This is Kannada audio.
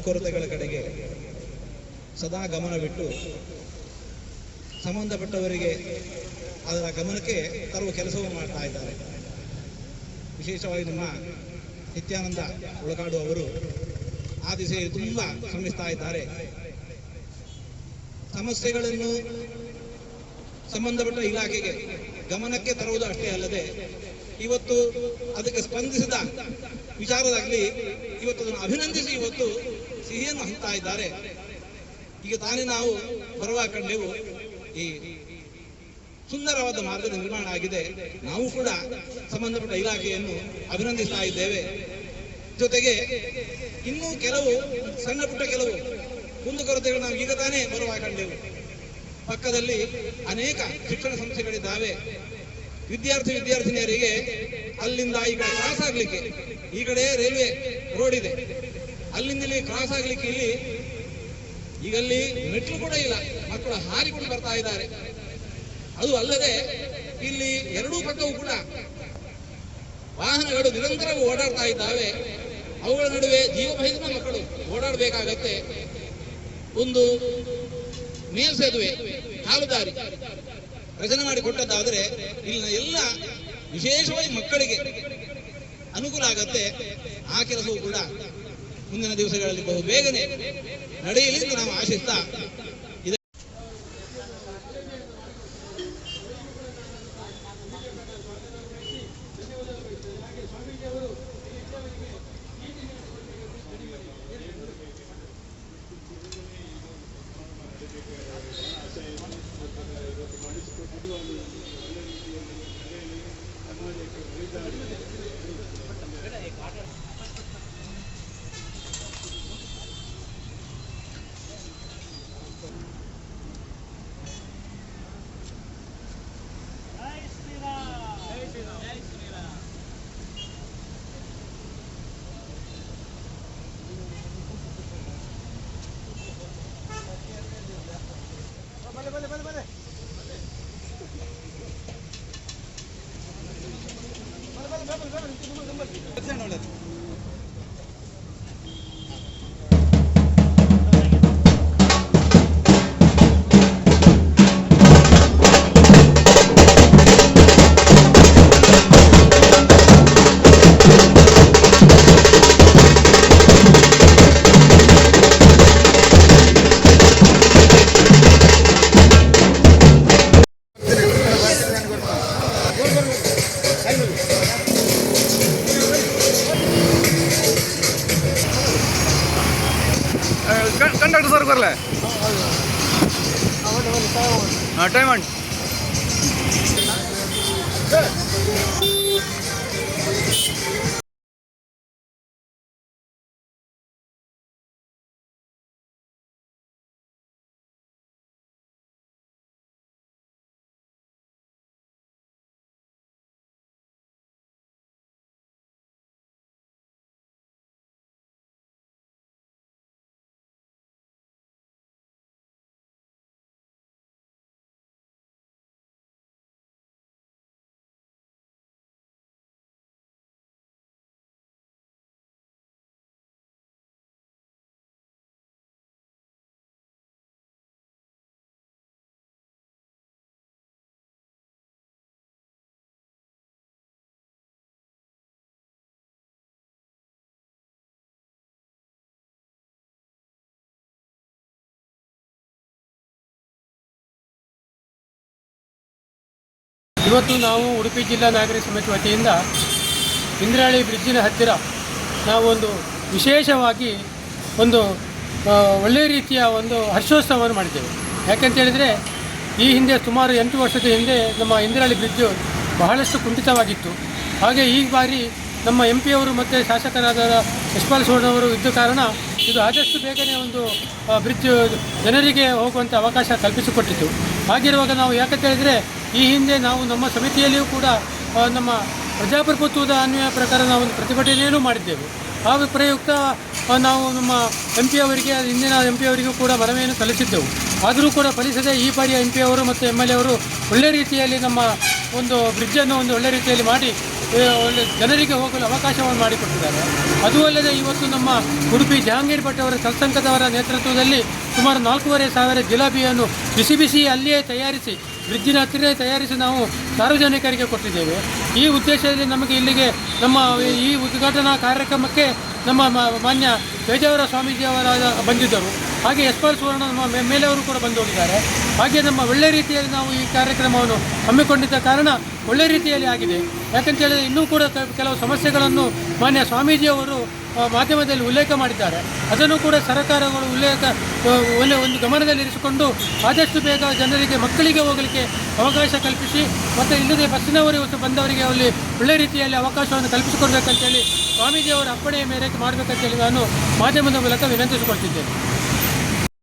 ಕೊರತೆಗಳ ಕಡೆಗೆ ಸದಾ ಗಮನವಿಟ್ಟು ಸಂಬಂಧಪಟ್ಟವರಿಗೆ ಅದರ ಗಮನಕ್ಕೆ ತರುವ ಕೆಲಸವನ್ನು ಮಾಡ್ತಾ ಇದ್ದಾರೆ. ವಿಶೇಷವಾಗಿ ನಮ್ಮ ನಿತ್ಯಾನಂದ ಒಳಗಾಡು ಅವರು ಆ ದಿಸೆಯಲ್ಲಿ ತುಂಬ ಶ್ರಮಿಸ್ತಾ ಇದ್ದಾರೆ. ಸಮಸ್ಯೆಗಳನ್ನು ಸಂಬಂಧಪಟ್ಟ ಇಲಾಖೆಗೆ ಗಮನಕ್ಕೆ ತರುವುದು ಅಷ್ಟೇ ಅಲ್ಲದೆ ಇವತ್ತು ಅದಕ್ಕೆ ಸ್ಪಂದಿಸಿದ ವಿಚಾರದಲ್ಲಿ ಇವತ್ತು ಅದನ್ನು ಅಭಿನಂದಿಸಿ ಇವತ್ತು ಸಿಹಿಯನ್ನು ಹಂಚ್ತಾ ಇದ್ದಾರೆ. ಈಗ ತಾನೇ ನಾವು ಬರುವ ಕಂಡೆವು ಈ ಸುಂದರವಾದ ಮಾರ್ಗದ ನಿರ್ಮಾಣ ಆಗಿದೆ. ನಾವು ಕೂಡ ಸಂಬಂಧಪಟ್ಟ ಇಲಾಖೆಯನ್ನು ಅಭಿನಂದಿಸ್ತಾ ಇದ್ದೇವೆ. ಜೊತೆಗೆ ಇನ್ನೂ ಕೆಲವು, ಸಣ್ಣ ಪುಟ್ಟ ಕೆಲವು ಕುಂದುಕೊರತೆಗಳು ನಾವು ಈಗ ತಾನೇ ಬರುವ ಕಂಡೆವು. ಪಕ್ಕದಲ್ಲಿ ಅನೇಕ ಶಿಕ್ಷಣ ಸಂಸ್ಥೆಗಳಿದ್ದಾವೆ. ವಿದ್ಯಾರ್ಥಿ ವಿದ್ಯಾರ್ಥಿನಿಯರಿಗೆ ಅಲ್ಲಿಂದ ಈ ಕಡೆ ಕ್ರಾಸ್ ಆಗ್ಲಿಕ್ಕೆ, ಈ ಕಡೆ ರೈಲ್ವೆ ರೋಡ್ ಇದೆ. ಅಲ್ಲಿಂದ ಇಲ್ಲಿ ಕ್ರಾಸ್ ಆಗ್ಲಿಕ್ಕೆ ಇಲ್ಲಿ ಈಗ ಅಲ್ಲಿ ಮೆಟ್ಲು ಕೂಡ ಇಲ್ಲ, ಮಕ್ಕಳು ಹಾರಿಕೊಂಡು ಬರ್ತಾ ಇದ್ದಾರೆ. ಅದು ಅಲ್ಲದೆ ಇಲ್ಲಿ ಎರಡೂ ಪಕ್ಕವೂ ಕೂಡ ವಾಹನಗಳು ನಿರಂತರವಾಗಿ ಓಡಾಡ್ತಾ ಇದ್ದಾವೆ. ಅವುಗಳ ನಡುವೆ ಜೀವಭಯದ ಮಕ್ಕಳು ಓಡಾಡಬೇಕಾಗತ್ತೆ. ಒಂದು ಮೇಲ್ಸೇತುವೆ ಕಾಲುದಾರಿ ರಚನೆ ಮಾಡಿ ಕೊಟ್ಟದ್ದಾದರೆ ಇಲ್ಲಿನ ಎಲ್ಲ ವಿಶೇಷವಾಗಿ ಮಕ್ಕಳಿಗೆ ಅನುಕೂಲ ಆಗತ್ತೆ. ಆ ಕೆಲಸವೂ ಕೂಡ ಮುಂದಿನ ದಿವಸಗಳಲ್ಲಿ ಬಹು ಬೇಗನೆ ನಡೆಯಲಿ ಎಂದು ನಾವು ಆಶಿಸ್ತಾ لا لا لا అటేమండి ಇವತ್ತು ನಾವು ಉಡುಪಿ ಜಿಲ್ಲಾ ನಾಗರಿಕ ಸಮಿತಿ ವತಿಯಿಂದ ಇಂದ್ರಾಳಿ ಬ್ರಿಡ್ಜಿನ ಹತ್ತಿರ ನಾವೊಂದು ವಿಶೇಷವಾಗಿ ಒಂದು ಒಳ್ಳೆಯ ರೀತಿಯ ಒಂದು ಹರ್ಷೋತ್ಸವವನ್ನು ಮಾಡಿದ್ದೇವೆ. ಯಾಕೆಂತ ಹೇಳಿದರೆ ಈ ಹಿಂದೆ ಸುಮಾರು ಎಂಟು ವರ್ಷದ ಹಿಂದೆ ನಮ್ಮ ಇಂದ್ರಾಳಿ ಬ್ರಿಡ್ಜು ಬಹಳಷ್ಟು ಕುಂಠಿತವಾಗಿತ್ತು. ಹಾಗೆ ಈ ಬಾರಿ ನಮ್ಮ ಎಂ ಪಿಯವರು ಮತ್ತು ಶಾಸಕರಾದ ಯಶ್ಪಾಲ್ ಸೋಡವರು ಇದ್ದ ಕಾರಣ ಇದು ಆದಷ್ಟು ಬೇಗನೆ ಒಂದು ಬ್ರಿಡ್ಜ್ ಜನರಿಗೆ ಹೋಗುವಂಥ ಅವಕಾಶ ಕಲ್ಪಿಸಿಕೊಟ್ಟಿತ್ತು. ಹಾಗಿರುವಾಗ ನಾವು ಯಾಕಂತ ಹೇಳಿದರೆ ಈ ಹಿಂದೆ ನಾವು ನಮ್ಮ ಸಮಿತಿಯಲ್ಲಿಯೂ ಕೂಡ ನಮ್ಮ ಪ್ರಜಾಪ್ರಭುತ್ವದ ಅನ್ವಯ ಪ್ರಕಾರ ನಾವು ಒಂದು ಪ್ರತಿಭಟನೆಯನ್ನು ಮಾಡಿದ್ದೆವು. ಆ ಪ್ರಯುಕ್ತ ನಾವು ನಮ್ಮ ಎಂ ಪಿ ಅವರಿಗೆ, ಹಿಂದಿನ ಎಂ ಪಿ ಅವರಿಗೂ ಕೂಡ ಮನವಿಯನ್ನು ಸಲ್ಲಿಸಿದ್ದೆವು. ಆದರೂ ಕೂಡ ಫಲಿಸದೆ ಈ ಬಾರಿಯ ಎಂ ಪಿ ಅವರು ಮತ್ತು ಎಂ ಎಲ್ ಎ ಅವರು ಒಳ್ಳೆ ರೀತಿಯಲ್ಲಿ ನಮ್ಮ ಒಂದು ಬ್ರಿಡ್ಜನ್ನು ಒಂದು ಒಳ್ಳೆ ರೀತಿಯಲ್ಲಿ ಮಾಡಿ ಒಳ್ಳೆ ಜನರಿಗೆ ಹೋಗಲು ಅವಕಾಶವನ್ನು ಮಾಡಿಕೊಟ್ಟಿದ್ದಾರೆ. ಅದೂ ಅಲ್ಲದೆ ಇವತ್ತು ನಮ್ಮ ಉಡುಪಿ ಜಹಾಂಗೀರ್ ಭಟ್ ಅವರ ಸತ್ಸಂಗದವರ ನೇತೃತ್ವದಲ್ಲಿ ಸುಮಾರು ನಾಲ್ಕೂವರೆ ಸಾವಿರ ಜಿಲಾಬಿಯನ್ನು ಬಿಸಿ ಬಿಸಿ ಅಲ್ಲಿಯೇ ತಯಾರಿಸಿ ಬ್ರಿಡ್ಜಿನ ಹತ್ತಿರ ತಯಾರಿಸಿ ನಾವು ಸಾರ್ವಜನಿಕರಿಗೆ ಕೊಟ್ಟಿದ್ದೇವೆ. ಈ ಉದ್ದೇಶದಲ್ಲಿ ನಮಗೆ ಇಲ್ಲಿಗೆ ನಮ್ಮ ಈ ಉದ್ಘಾಟನಾ ಕಾರ್ಯಕ್ರಮಕ್ಕೆ ನಮ್ಮ ಮಾನ್ಯ ಪೇಜಾವರ ಸ್ವಾಮೀಜಿಯವರಾದ ಬಂದಿದ್ದರು. ಹಾಗೆ ಎಸ್ ಪಾಲ್ ಸುವರ್ಣ ನಮ್ಮ ಮೇಲೆ ಮೇಲೆಯವರು ಕೂಡ ಬಂದು ಹೋಗಿದ್ದಾರೆ. ಹಾಗೆ ನಮ್ಮ ಒಳ್ಳೆ ರೀತಿಯಲ್ಲಿ ನಾವು ಈ ಕಾರ್ಯಕ್ರಮವನ್ನು ಹಮ್ಮಿಕೊಂಡಿದ್ದ ಕಾರಣ ಒಳ್ಳೆ ರೀತಿಯಲ್ಲಿ ಆಗಿದೆ. ಯಾಕಂತ ಹೇಳಿದ್ರೆ ಇನ್ನೂ ಕೂಡ ಕೆಲವು ಸಮಸ್ಯೆಗಳನ್ನು ಮಾನ್ಯ ಸ್ವಾಮೀಜಿಯವರು ಮಾಧ್ಯಮದಲ್ಲಿ ಉಲ್ಲೇಖ ಮಾಡಿದ್ದಾರೆ. ಅದನ್ನು ಕೂಡ ಸರ್ಕಾರಗಳು ಉಲ್ಲೇಖ ಒಂದು ಒಂದು ಗಮನದಲ್ಲಿರಿಸಿಕೊಂಡು ಆದಷ್ಟು ಬೇಗ ಜನರಿಗೆ, ಮಕ್ಕಳಿಗೆ ಹೋಗಲಿಕ್ಕೆ ಅವಕಾಶ ಕಲ್ಪಿಸಿ, ಮತ್ತು ಇಲ್ಲದೆ ಬಸ್ಸಿನವರು ಬಂದವರಿಗೆ ಅಲ್ಲಿ ಒಳ್ಳೆ ರೀತಿಯಲ್ಲಿ ಅವಕಾಶವನ್ನು ಕಲ್ಪಿಸಿಕೊಡ್ಬೇಕಂತೇಳಿ ಸ್ವಾಮೀಜಿಯವರ ಅಪ್ಪಣೆಯ ಮೇರೆಗೆ ಮಾಡಬೇಕಂತೇಳಿ ನಾನು ಮಾಧ್ಯಮದ ಮೂಲಕ ವಿನಂತಿಸಿಕೊಳ್ತಿದ್ದೇನೆ.